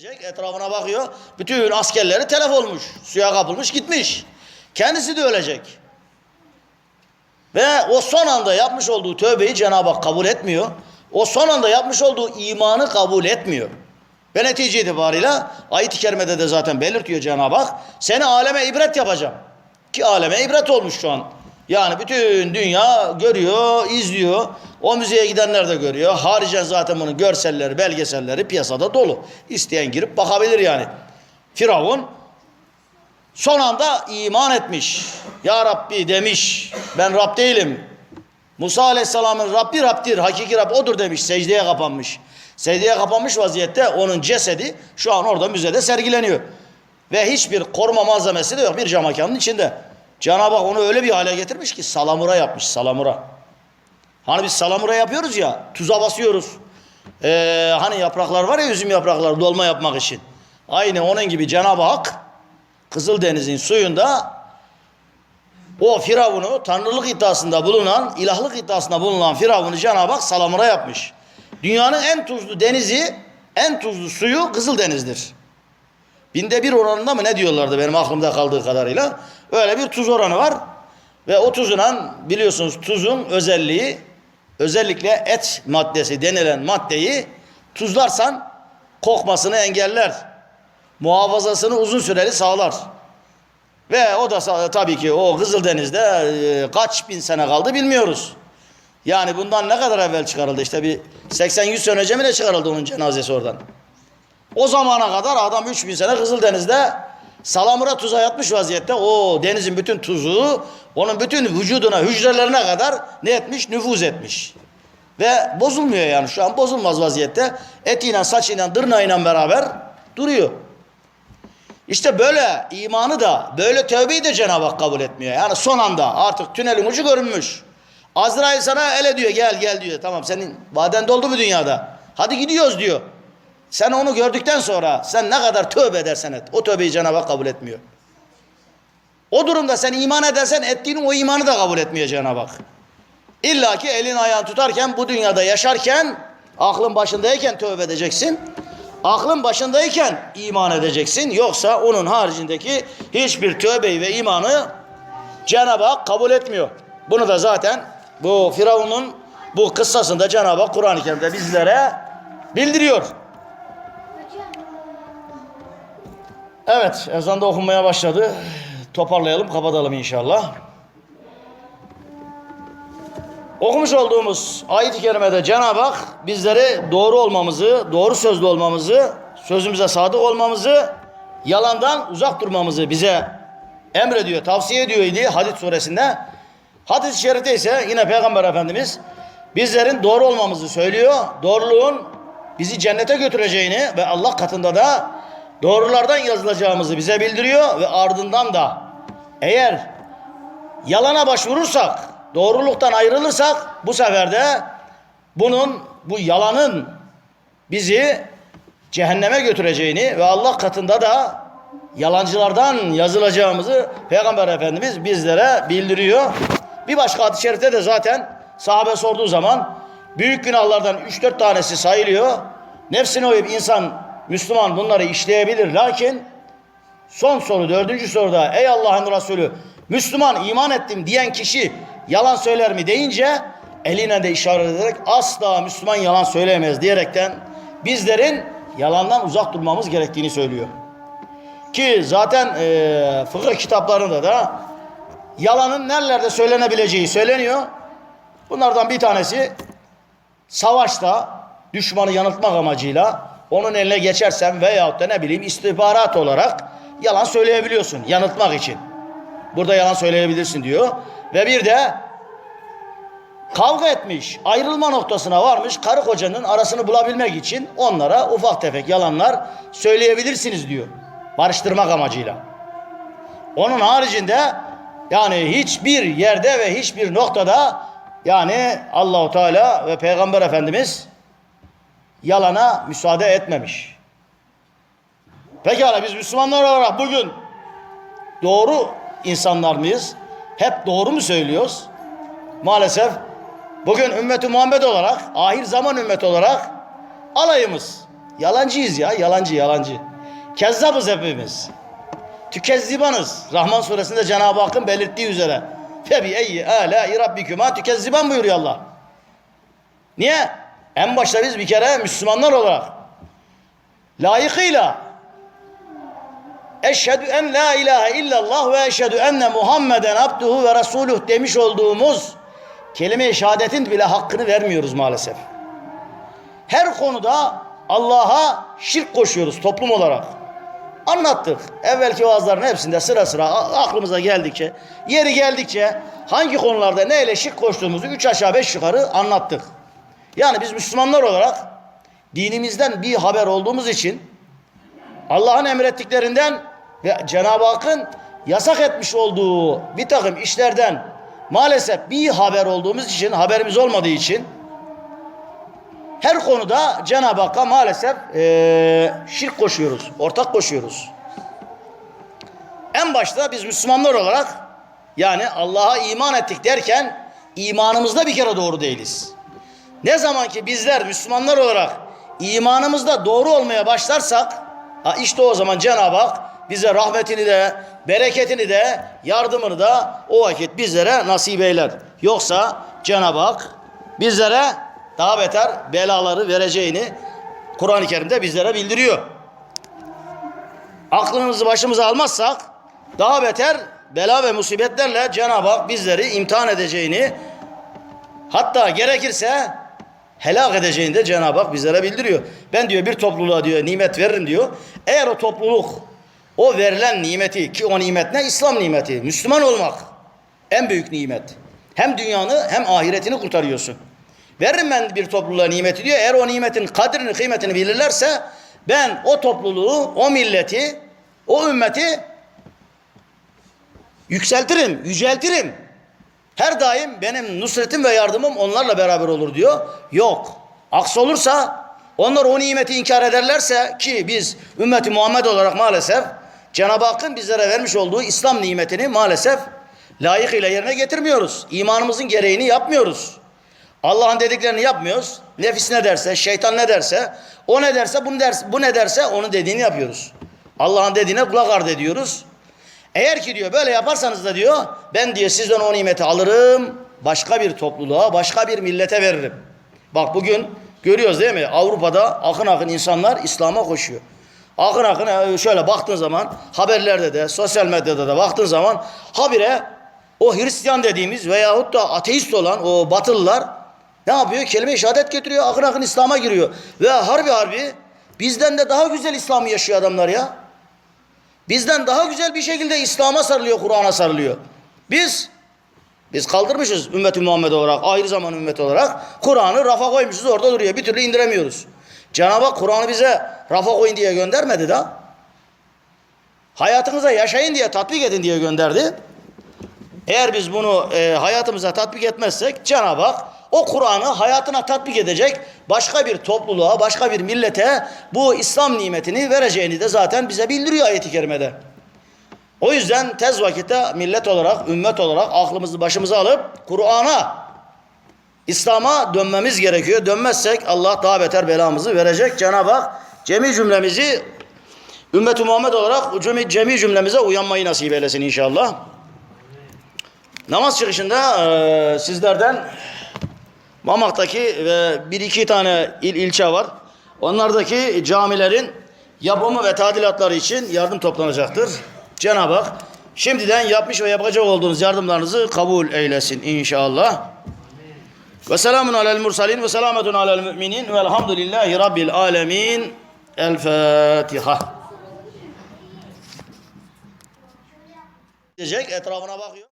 Gidecek etrafına bakıyor. Bütün askerleri telef olmuş. Suya kapılmış gitmiş. Kendisi de ölecek. Ve o son anda yapmış olduğu tövbeyi Cenab-ı Hak kabul etmiyor. O son anda yapmış olduğu imanı kabul etmiyor. Ve netice itibariyle ayet-i kerimede de zaten belirtiyor Cenab-ı Hak. Seni aleme ibret yapacağım. Ki aleme ibret olmuş şu an. Yani bütün dünya görüyor, izliyor. O müzeye gidenler de görüyor. Haricen zaten bunun görselleri, belgeselleri piyasada dolu. İsteyen girip bakabilir yani. Firavun son anda iman etmiş. Ya Rabbi demiş. Ben Rab değilim. Musa Aleyhisselam'ın Rabbi Rab'dir, hakiki Rab odur demiş. Secdeye kapanmış. Secdeye kapanmış vaziyette onun cesedi şu an orada müzede sergileniyor. Ve hiçbir koruma malzemesi de yok bir cam içinde. Cenab-ı Hak onu öyle bir hale getirmiş ki salamura yapmış salamura. Hani biz salamura yapıyoruz ya tuza basıyoruz. Ee, hani yapraklar var ya üzüm yaprakları dolma yapmak için. Aynı onun gibi Cenab-ı Hak Kızıldeniz'in suyunda o Firavun'u tanrılık iddiasında bulunan, ilahlık iddiasında bulunan Firavun'u Cenab-ı Hak salamura yapmış. Dünyanın en tuzlu denizi, en tuzlu suyu Kızıldeniz'dir. Binde bir oranında mı ne diyorlardı benim aklımda kaldığı kadarıyla. Öyle bir tuz oranı var. Ve o tuzuna biliyorsunuz tuzun özelliği özellikle et maddesi denilen maddeyi tuzlarsan kokmasını engeller. Muhafazasını uzun süreli sağlar. Ve o da tabii ki o Kızıldeniz'de e, kaç bin sene kaldı bilmiyoruz. Yani bundan ne kadar evvel çıkarıldı? İşte bir 80-100 sene önce mi ne çıkarıldı onun cenazesi oradan? O zamana kadar adam 3000 sene Kızıldeniz'de salamura tuza yatmış vaziyette. O denizin bütün tuzu onun bütün vücuduna, hücrelerine kadar ne etmiş? Nüfuz etmiş. Ve bozulmuyor yani şu an bozulmaz vaziyette. Etiyle, saçıyla, dırnağıyla beraber duruyor. İşte böyle imanı da, böyle tövbeyi de Cenab-ı Hak kabul etmiyor. Yani son anda artık tünelin ucu görünmüş. Azrail sana ele diyor gel gel diyor. Tamam senin vaden doldu bu dünyada. Hadi gidiyoruz diyor. Sen onu gördükten sonra sen ne kadar tövbe edersen et. O tövbeyi Cenab-ı Hak kabul etmiyor. O durumda sen iman edersen ettiğin o imanı da kabul etmiyor Cenab-ı Hak. İlla ki elin ayağın tutarken bu dünyada yaşarken aklın başındayken tövbe edeceksin. Aklın başındayken iman edeceksin. Yoksa onun haricindeki hiçbir tövbeyi ve imanı Cenab-ı Hak kabul etmiyor. Bunu da zaten bu Firavun'un bu kıssasında Cenab-ı Hak Kur'an-ı Kerim'de bizlere bildiriyor. Evet, ezan da okunmaya başladı. Toparlayalım, kapatalım inşallah. Okumuş olduğumuz ayet-i kerimede Cenab-ı Hak bizleri doğru olmamızı, doğru sözlü olmamızı, sözümüze sadık olmamızı, yalandan uzak durmamızı bize emrediyor, tavsiye ediyor idi Hadid suresinde. Hadis-i şerifte ise yine Peygamber Efendimiz bizlerin doğru olmamızı söylüyor. Doğruluğun bizi cennete götüreceğini ve Allah katında da doğrulardan yazılacağımızı bize bildiriyor ve ardından da eğer yalana başvurursak, doğruluktan ayrılırsak bu sefer de bunun, bu yalanın bizi cehenneme götüreceğini ve Allah katında da yalancılardan yazılacağımızı Peygamber Efendimiz bizlere bildiriyor. Bir başka hadis-i şerifte de zaten sahabe sorduğu zaman büyük günahlardan 3-4 tanesi sayılıyor. Nefsine uyup insan Müslüman bunları işleyebilir. Lakin son soru dördüncü soruda ey Allah'ın Resulü Müslüman iman ettim diyen kişi yalan söyler mi deyince eline de işaret ederek asla Müslüman yalan söyleyemez diyerekten bizlerin yalandan uzak durmamız gerektiğini söylüyor. Ki zaten e, fıkıh kitaplarında da yalanın nerelerde söylenebileceği söyleniyor. Bunlardan bir tanesi savaşta düşmanı yanıltmak amacıyla onun eline geçersen veyahut da ne bileyim istihbarat olarak yalan söyleyebiliyorsun yanıltmak için. Burada yalan söyleyebilirsin diyor. Ve bir de kavga etmiş, ayrılma noktasına varmış karı kocanın arasını bulabilmek için onlara ufak tefek yalanlar söyleyebilirsiniz diyor. Barıştırmak amacıyla. Onun haricinde yani hiçbir yerde ve hiçbir noktada yani Allahu Teala ve Peygamber Efendimiz yalana müsaade etmemiş. Pekala biz Müslümanlar olarak bugün doğru insanlar mıyız? Hep doğru mu söylüyoruz? Maalesef bugün ümmeti Muhammed olarak, ahir zaman ümmeti olarak alayımız. Yalancıyız ya, yalancı, yalancı. Kezzabız hepimiz. Tükezzibanız. Rahman suresinde Cenab-ı Hakk'ın belirttiği üzere. Febi eyyi âlâi rabbikuma tükezziban buyuruyor Allah. Niye? En başta biz bir kere Müslümanlar olarak layıkıyla Eşhedü en la ilahe illallah ve eşhedü enne Muhammeden abduhu ve resuluh demiş olduğumuz kelime-i şehadetin bile hakkını vermiyoruz maalesef. Her konuda Allah'a şirk koşuyoruz toplum olarak. Anlattık. Evvelki vaazların hepsinde sıra sıra aklımıza geldikçe, yeri geldikçe hangi konularda neyle şirk koştuğumuzu üç aşağı beş yukarı anlattık. Yani biz Müslümanlar olarak dinimizden bir haber olduğumuz için Allah'ın emrettiklerinden ve Cenab-ı Hakk'ın yasak etmiş olduğu bir takım işlerden maalesef bir haber olduğumuz için, haberimiz olmadığı için her konuda Cenab-ı Hakk'a maalesef eee, şirk koşuyoruz, ortak koşuyoruz. En başta biz Müslümanlar olarak yani Allah'a iman ettik derken imanımızda bir kere doğru değiliz. Ne zaman ki bizler Müslümanlar olarak imanımızda doğru olmaya başlarsak ha işte o zaman Cenab-ı Hak bize rahmetini de bereketini de yardımını da o vakit bizlere nasip eyler. Yoksa Cenab-ı Hak bizlere daha beter belaları vereceğini Kur'an-ı Kerim'de bizlere bildiriyor. Aklımızı başımıza almazsak daha beter bela ve musibetlerle Cenab-ı Hak bizleri imtihan edeceğini hatta gerekirse helak edeceğini de Cenab-ı Hak bizlere bildiriyor. Ben diyor bir topluluğa diyor nimet veririm diyor. Eğer o topluluk o verilen nimeti ki o nimet ne? İslam nimeti. Müslüman olmak en büyük nimet. Hem dünyanı hem ahiretini kurtarıyorsun. Veririm ben bir topluluğa nimeti diyor. Eğer o nimetin kadrini kıymetini bilirlerse ben o topluluğu, o milleti, o ümmeti yükseltirim, yüceltirim. Her daim benim nusretim ve yardımım onlarla beraber olur diyor. Yok. Aksi olursa onlar o nimeti inkar ederlerse ki biz ümmeti Muhammed olarak maalesef Cenab-ı Hakk'ın bizlere vermiş olduğu İslam nimetini maalesef layıkıyla yerine getirmiyoruz. İmanımızın gereğini yapmıyoruz. Allah'ın dediklerini yapmıyoruz. Nefis ne derse, şeytan ne derse, o ne derse, bunu derse, bu ne derse onun dediğini yapıyoruz. Allah'ın dediğine kulak ardı ediyoruz. Eğer ki diyor böyle yaparsanız da diyor ben diyor sizden o nimeti alırım başka bir topluluğa başka bir millete veririm. Bak bugün görüyoruz değil mi Avrupa'da akın akın insanlar İslam'a koşuyor. Akın akın e, şöyle baktığın zaman haberlerde de sosyal medyada da baktığın zaman habire o Hristiyan dediğimiz veyahut da ateist olan o batılılar ne yapıyor? Kelime-i şehadet getiriyor akın akın İslam'a giriyor. Ve harbi harbi bizden de daha güzel İslam'ı yaşıyor adamlar ya. Bizden daha güzel bir şekilde İslam'a sarılıyor, Kur'an'a sarılıyor. Biz biz kaldırmışız ümmeti Muhammed olarak, ayrı zaman ümmeti olarak. Kur'an'ı rafa koymuşuz orada duruyor. Bir türlü indiremiyoruz. Cenab-ı Hak Kur'an'ı bize rafa koyun diye göndermedi da. Hayatınıza yaşayın diye, tatbik edin diye gönderdi. Eğer biz bunu e, hayatımıza tatbik etmezsek Cenab-ı Hak o Kur'an'ı hayatına tatbik edecek başka bir topluluğa, başka bir millete bu İslam nimetini vereceğini de zaten bize bildiriyor ayeti kerimede. O yüzden tez vakitte millet olarak, ümmet olarak aklımızı başımıza alıp Kur'an'a, İslam'a dönmemiz gerekiyor. Dönmezsek Allah daha beter belamızı verecek. Cenab-ı Hak cemi cümlemizi ümmet-i Muhammed olarak cemi, cümlemize uyanmayı nasip eylesin inşallah. Namaz çıkışında e, sizlerden Mamak'taki ve bir iki tane il ilçe var. Onlardaki camilerin yapımı ve tadilatları için yardım toplanacaktır. Cenab-ı Hak şimdiden yapmış ve yapacak olduğunuz yardımlarınızı kabul eylesin inşallah. Ve selamun alel mursalin ve selametun alel müminin ve elhamdülillahi rabbil alemin. El Fatiha. Etrafına bakıyor.